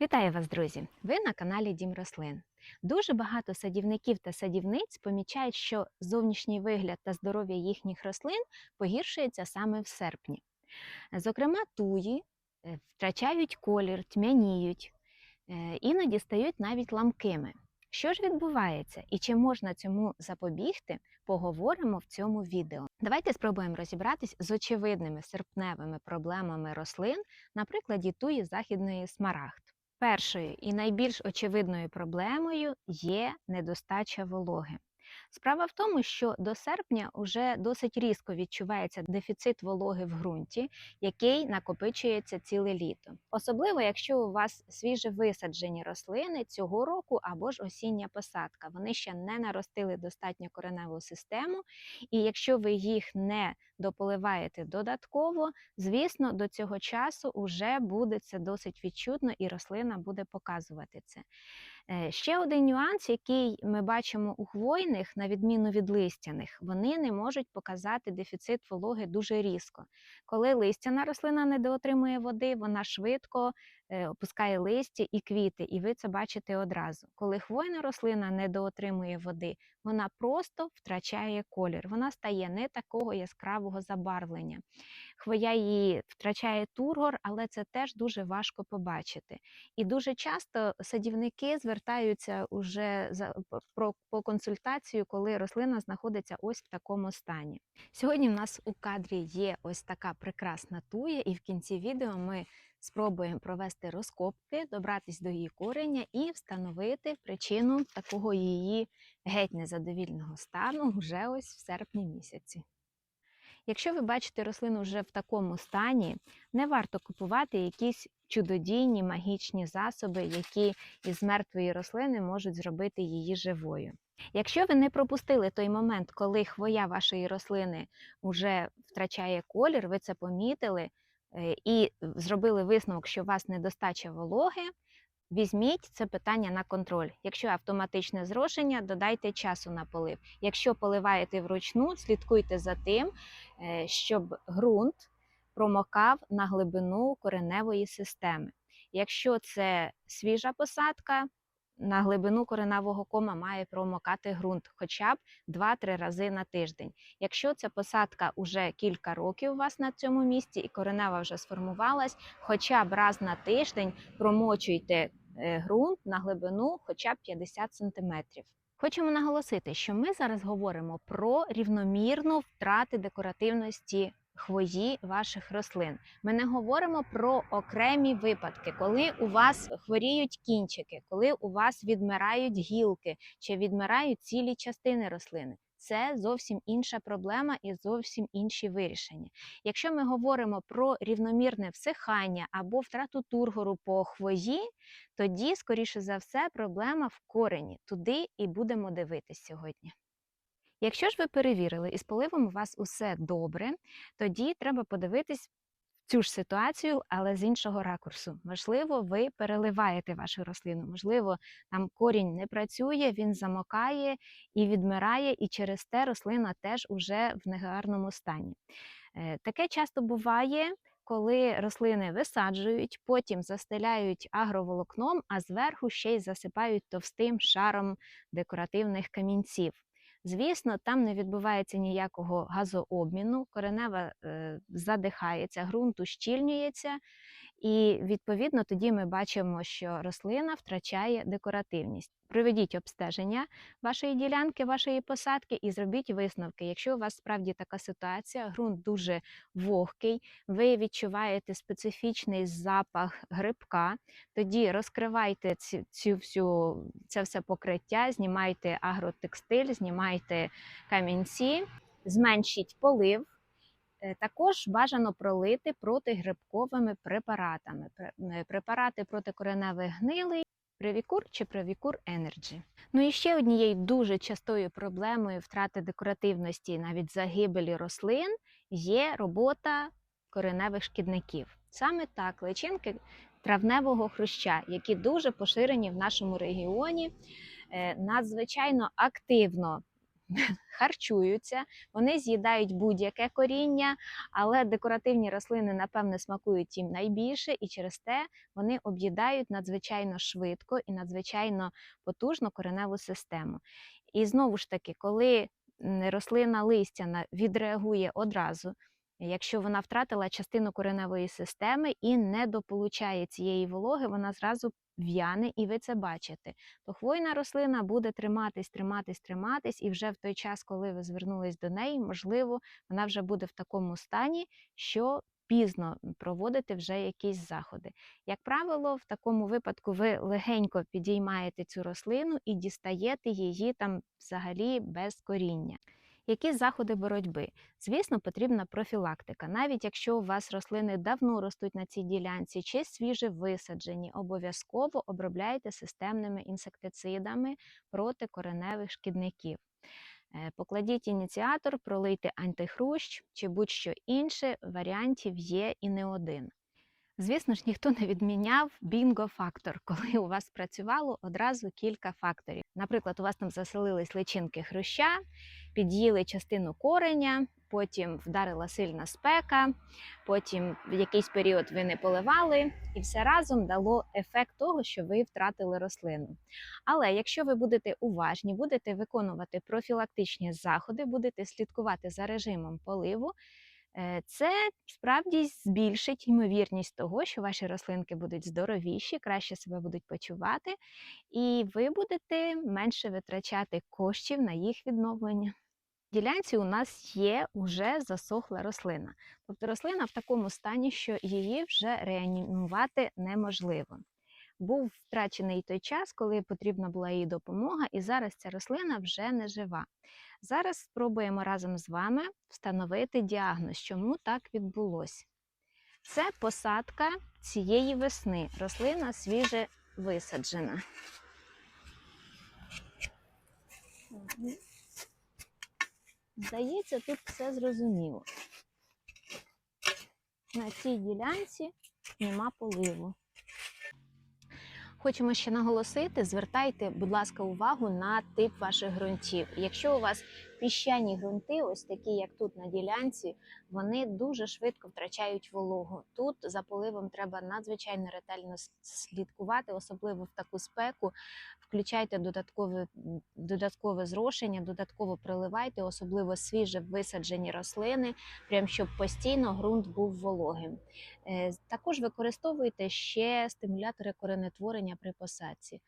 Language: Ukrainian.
Вітаю вас, друзі! Ви на каналі Дім Рослин. Дуже багато садівників та садівниць помічають, що зовнішній вигляд та здоров'я їхніх рослин погіршується саме в серпні. Зокрема, туї е, втрачають колір, тьмяніють, е, іноді стають навіть ламкими. Що ж відбувається і чи можна цьому запобігти, поговоримо в цьому відео. Давайте спробуємо розібратись з очевидними серпневими проблемами рослин на прикладі туї західної смарагд. Першою і найбільш очевидною проблемою є недостача вологи. Справа в тому, що до серпня вже досить різко відчувається дефіцит вологи в ґрунті, який накопичується ціле літо. Особливо, якщо у вас свіже висаджені рослини цього року або ж осіння посадка. Вони ще не наростили достатньо кореневу систему, і якщо ви їх не дополиваєте додатково, звісно, до цього часу вже буде це досить відчутно, і рослина буде показувати це. Е, Ще один нюанс, який ми бачимо у хвойних, на відміну від листяних, вони не можуть показати дефіцит вологи дуже різко. Коли листяна рослина недоотримує води, вона швидко е, опускає листя і квіти, і ви це бачите одразу. Коли хвойна рослина недоотримує води, вона просто втрачає колір, вона стає не такого яскравого забарвлення. Хвоя її втрачає тургор, але це теж дуже важко побачити. І дуже часто садівники звертаються уже за про по консультацію, коли рослина знаходиться ось в такому стані. Сьогодні в нас у кадрі є ось така прекрасна туя, і в кінці відео ми спробуємо провести розкопки, добратись до її кореня і встановити причину такого її геть незадовільного стану вже ось в серпні місяці. Якщо ви бачите рослину вже в такому стані, не варто купувати якісь чудодійні магічні засоби, які із мертвої рослини можуть зробити її живою. Якщо ви не пропустили той момент, коли хвоя вашої рослини вже втрачає колір, ви це помітили е, і зробили висновок, що у вас недостача вологи, візьміть це питання на контроль. Якщо автоматичне зрошення, додайте часу на полив. Якщо поливаєте вручну, слідкуйте за тим, е, щоб ґрунт промокав на глибину кореневої системи. Якщо це свіжа посадка, на глибину кореневого кома має промокати ґрунт хоча б 2-3 рази на тиждень. Якщо ця посадка вже кілька років у вас на цьому місці і коренева вже сформувалась, хоча б раз на тиждень промочуйте ґрунт на глибину хоча б 50 см. Хочемо наголосити, що ми зараз говоримо про рівномірну втрати декоративності хвої ваших рослин. Ми не говоримо про окремі випадки, коли у вас хворіють кінчики, коли у вас відмирають гілки чи відмирають цілі частини рослини. Це зовсім інша проблема і зовсім інші вирішення. Якщо ми говоримо про рівномірне всихання або втрату тургору по хвої, тоді, скоріше за все, проблема в корені. Туди і будемо дивитись сьогодні. Якщо ж ви перевірили і з поливом у вас усе добре, тоді треба подивитись цю ж ситуацію, але з іншого ракурсу. Можливо, ви переливаєте вашу рослину, можливо, там корінь не працює, він замокає і відмирає, і через те рослина теж уже в негарному стані. Е, Таке часто буває. Коли рослини висаджують, потім застеляють агроволокном, а зверху ще й засипають товстим шаром декоративних камінців. Звісно, там не відбувається ніякого газообміну, коренева е, задихається, ґрунт ущільнюється, і відповідно тоді ми бачимо, що рослина втрачає декоративність. Проведіть обстеження вашої ділянки, вашої посадки і зробіть висновки. Якщо у вас справді така ситуація, ґрунт дуже вогкий, ви відчуваєте специфічний запах грибка, тоді розкривайте цю, цю всю, це все покриття, знімайте агротекстиль, знімайте камінці, зменшіть полив. Е, Також бажано пролити протигрибковими препаратами. Е, Препарати проти кореневих гнилий, Привікур чи Привікур Energy. Ну і ще однією дуже частою проблемою втрати декоративності, навіть загибелі рослин, є робота кореневих шкідників. Саме так личинки травневого хруща, які дуже поширені в нашому регіоні, е, надзвичайно активно харчуються, вони з'їдають будь-яке коріння, але декоративні рослини, напевне, смакують їм найбільше, і через те вони об'їдають надзвичайно швидко і надзвичайно потужно кореневу систему. І знову ж таки, коли рослина листяна відреагує одразу, якщо вона втратила частину кореневої системи і не дополучає цієї вологи, вона зразу в'яне, і ви це бачите. То хвойна рослина буде триматись, триматись, триматись, і вже в той час, коли ви звернулись до неї, можливо, вона вже буде в такому стані, що пізно проводити вже якісь заходи. Як правило, в такому випадку ви легенько підіймаєте цю рослину і дістаєте її там взагалі без коріння. Які заходи боротьби? Звісно, потрібна профілактика. Навіть якщо у вас рослини давно ростуть на цій ділянці чи свіже висаджені, обов'язково обробляйте системними інсектицидами проти кореневих шкідників. Е, Покладіть ініціатор, пролийте антихрущ чи будь-що інше, варіантів є і не один. Звісно ж, ніхто не відміняв бінго-фактор, коли у вас працювало одразу кілька факторів. Наприклад, у вас там заселились личинки хруща, під'їли частину кореня, потім вдарила сильна спека, потім в якийсь період ви не поливали, і все разом дало ефект того, що ви втратили рослину. Але якщо ви будете уважні, будете виконувати профілактичні заходи, будете слідкувати за режимом поливу, е, це справді збільшить ймовірність того, що ваші рослинки будуть здоровіші, краще себе будуть почувати, і ви будете менше витрачати коштів на їх відновлення. Ділянці у нас є уже засохла рослина. Тобто рослина в такому стані, що її вже реанімувати неможливо. Був втрачений той час, коли потрібна була її допомога, і зараз ця рослина вже не жива. Зараз спробуємо разом з вами встановити діагноз, чому так відбулося. Це посадка цієї весни. Рослина свіже висаджена. Здається, тут все зрозуміло. На цій ділянці нема поливу. Хочемо ще наголосити: звертайте, будь ласка, увагу на тип ваших ґрунтів. Якщо у вас піщані ґрунти, ось такі, як тут на ділянці, вони дуже швидко втрачають вологу. Тут за поливом треба надзвичайно ретельно слідкувати, особливо в таку спеку. Включайте додаткове, додаткове зрошення, додатково проливайте, особливо свіже висаджені рослини, прям щоб постійно ґрунт був вологим. Е, Також використовуйте ще стимулятори коренетворення при посадці.